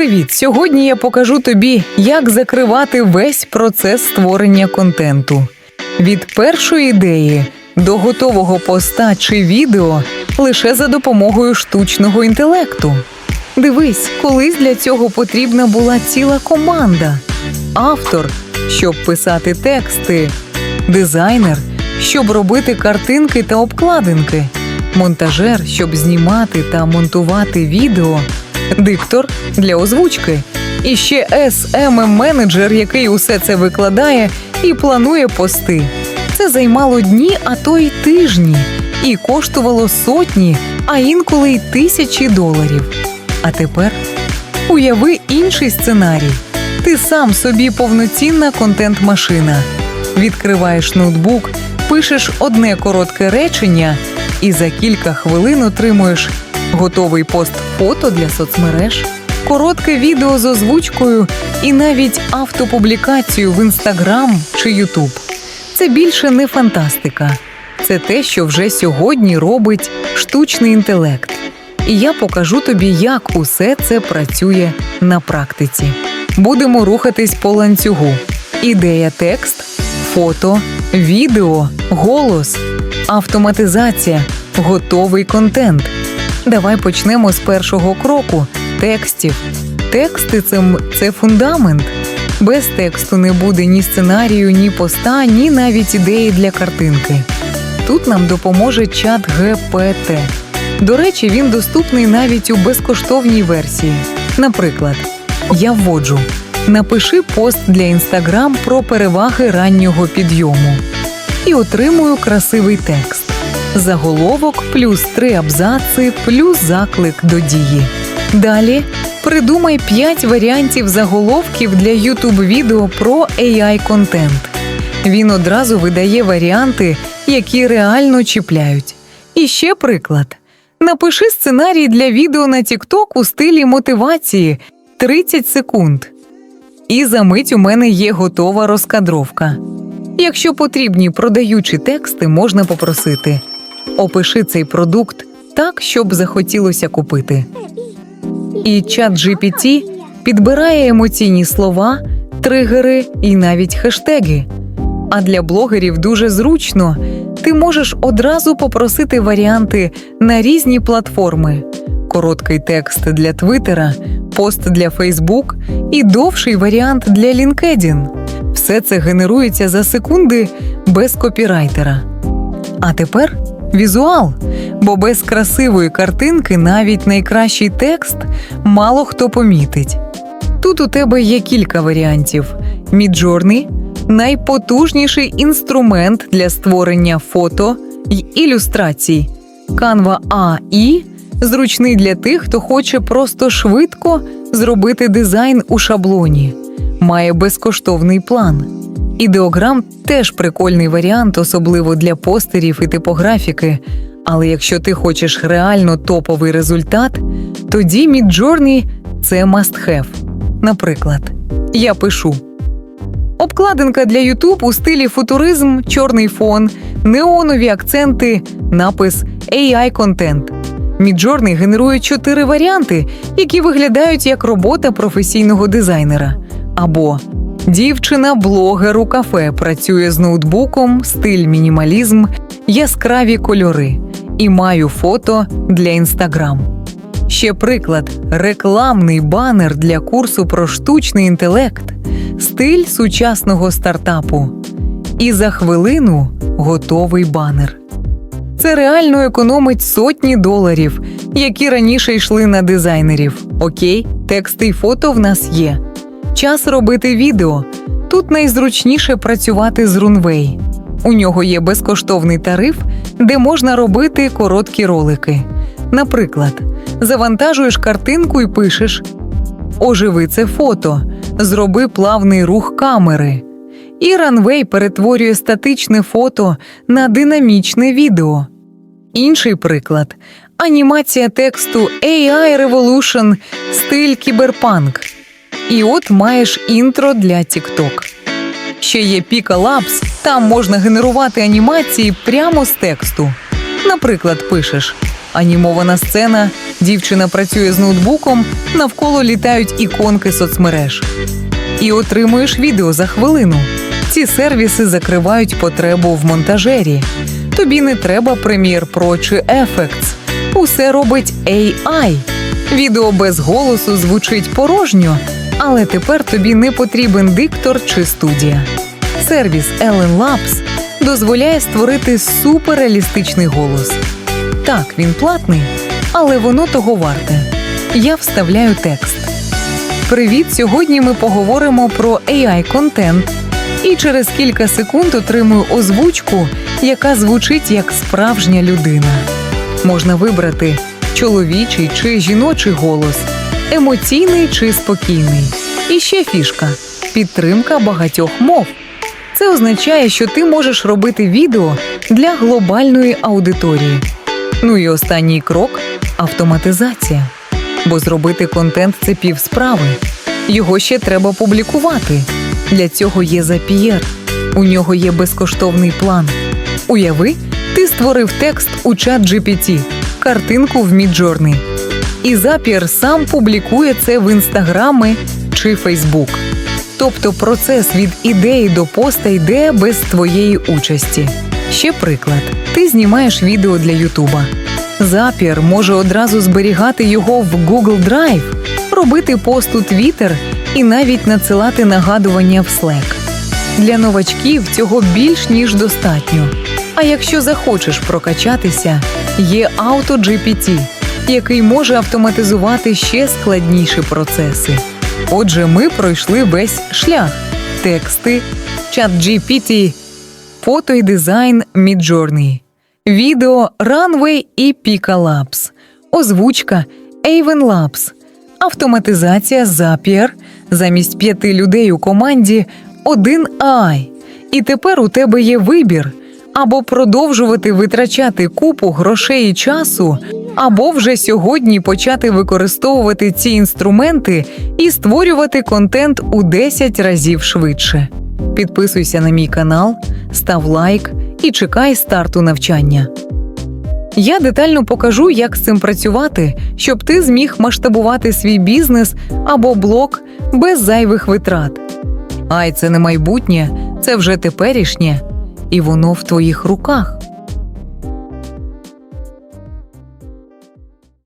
Привіт! Сьогодні я покажу тобі, як закривати весь процес створення контенту. Від першої ідеї до готового поста чи відео лише за допомогою штучного інтелекту. Дивись, колись для цього потрібна була ціла команда. Автор, щоб писати тексти, дизайнер, щоб робити картинки та обкладинки, монтажер, щоб знімати та монтувати відео, диктор для озвучки. І ще smm менеджер який усе це викладає і планує пости. Це займало дні, а то й тижні, і коштувало сотні, а інколи й тисячі доларів. А тепер уяви інший сценарій. Ти сам собі повноцінна контент-машина. Відкриваєш ноутбук, пишеш одне коротке речення і за кілька хвилин отримуєш готовий пост фото для соцмереж, коротке відео з озвучкою і навіть автопублікацію в інстаграм чи Ютуб. Це більше не фантастика. Це те, що вже сьогодні робить штучний інтелект. І я покажу тобі, як усе це працює на практиці. Будемо рухатись по ланцюгу. Ідея текст, фото, відео, голос, автоматизація, готовий контент. Давай почнемо з першого кроку текстів. Тексти це, це фундамент. Без тексту не буде ні сценарію, ні поста, ні навіть ідеї для картинки. Тут нам допоможе чат GPT. До речі, він доступний навіть у безкоштовній версії. Наприклад, я вводжу: напиши пост для інстаграм про переваги раннього підйому і отримую красивий текст. Заголовок плюс три абзаци, плюс заклик до дії. Далі придумай 5 варіантів заголовків для youtube відео про AI контент. Він одразу видає варіанти, які реально чіпляють. І ще приклад: напиши сценарій для відео на TikTok у стилі мотивації 30 секунд. І за мить у мене є готова розкадровка. Якщо потрібні продаючі тексти, можна попросити опиши цей продукт так, щоб захотілося купити. І чат GPT підбирає емоційні слова, тригери і навіть хештеги. А для блогерів дуже зручно. Ти можеш одразу попросити варіанти на різні платформи: короткий текст для Твіттера, пост для Фейсбук і довший варіант для LinkedIn. Все це генерується за секунди без копірайтера. А тепер візуал, бо без красивої картинки навіть найкращий текст мало хто помітить. Тут у тебе є кілька варіантів: Midjourney – найпотужніший інструмент для створення фото й ілюстрацій. Canva AI – зручний для тих, хто хоче просто швидко зробити дизайн у шаблоні. Має безкоштовний план. Ідеограм теж прикольний варіант, особливо для постерів і типографіки. Але якщо ти хочеш реально топовий результат, тоді Midjourney – це must have. Наприклад, я пишу обкладинка для YouTube у стилі футуризм, чорний фон, неонові акценти, напис AI контент. Midjourney генерує чотири варіанти, які виглядають як робота професійного дизайнера. Або Дівчина-блогер у кафе працює з ноутбуком, стиль мінімалізм, яскраві кольори і маю фото для інстаграм. Ще приклад рекламний банер для курсу про штучний інтелект, стиль сучасного стартапу. І за хвилину готовий банер. Це реально економить сотні доларів, які раніше йшли на дизайнерів. Окей, тексти й фото в нас є. Час робити відео. Тут найзручніше працювати з Runway. У нього є безкоштовний тариф, де можна робити короткі ролики. Наприклад, завантажуєш картинку і пишеш: Оживи це фото, зроби плавний рух камери. І Runway перетворює статичне фото на динамічне відео. Інший приклад анімація тексту AI Revolution стиль кіберпанк. І от маєш інтро для TikTok. Ще є Pika Labs, там можна генерувати анімації прямо з тексту. Наприклад, пишеш Анімована сцена, дівчина працює з ноутбуком, навколо літають іконки соцмереж. І отримуєш відео за хвилину. Ці сервіси закривають потребу в монтажері. Тобі не треба Premiere Pro чи Effects. Усе робить AI. Відео без голосу звучить порожньо, але тепер тобі не потрібен диктор чи студія. Сервіс Ellen Labs дозволяє створити суперреалістичний голос. Так, він платний, але воно того варте. Я вставляю текст. Привіт! Сьогодні ми поговоримо про AI контент і через кілька секунд отримую озвучку, яка звучить як справжня людина. Можна вибрати чоловічий чи жіночий голос, емоційний чи спокійний. І ще фішка підтримка багатьох мов. Це означає, що ти можеш робити відео для глобальної аудиторії. Ну і останній крок автоматизація. Бо зробити контент це пів справи. Його ще треба публікувати. Для цього є Zapier. У нього є безкоштовний план. Уяви, ти створив текст у чат GPT, картинку в Midjourney. І Zapier сам публікує це в інстаграми чи Фейсбук. Тобто процес від ідеї до поста йде без твоєї участі. Ще приклад: ти знімаєш відео для Ютуба. Zapier може одразу зберігати його в Google Drive, робити пост у Twitter і навіть надсилати нагадування в Slack. Для новачків цього більш ніж достатньо. А якщо захочеш прокачатися, є AutoGPT, який може автоматизувати ще складніші процеси. Отже, ми пройшли весь шлях: тексти, чат GPT, фото і дизайн Midjourney, відео Runway і Pika Labs, озвучка Avon Labs, автоматизація Zapier, замість п'яти людей у команді один AI. І тепер у тебе є вибір або продовжувати витрачати купу грошей і часу, або вже сьогодні почати використовувати ці інструменти і створювати контент у 10 разів швидше. Підписуйся на мій канал, став лайк і чекай старту навчання. Я детально покажу, як з цим працювати, щоб ти зміг масштабувати свій бізнес або блог без зайвих витрат. Ай, це не майбутнє, це вже теперішнє, і воно в твоїх руках.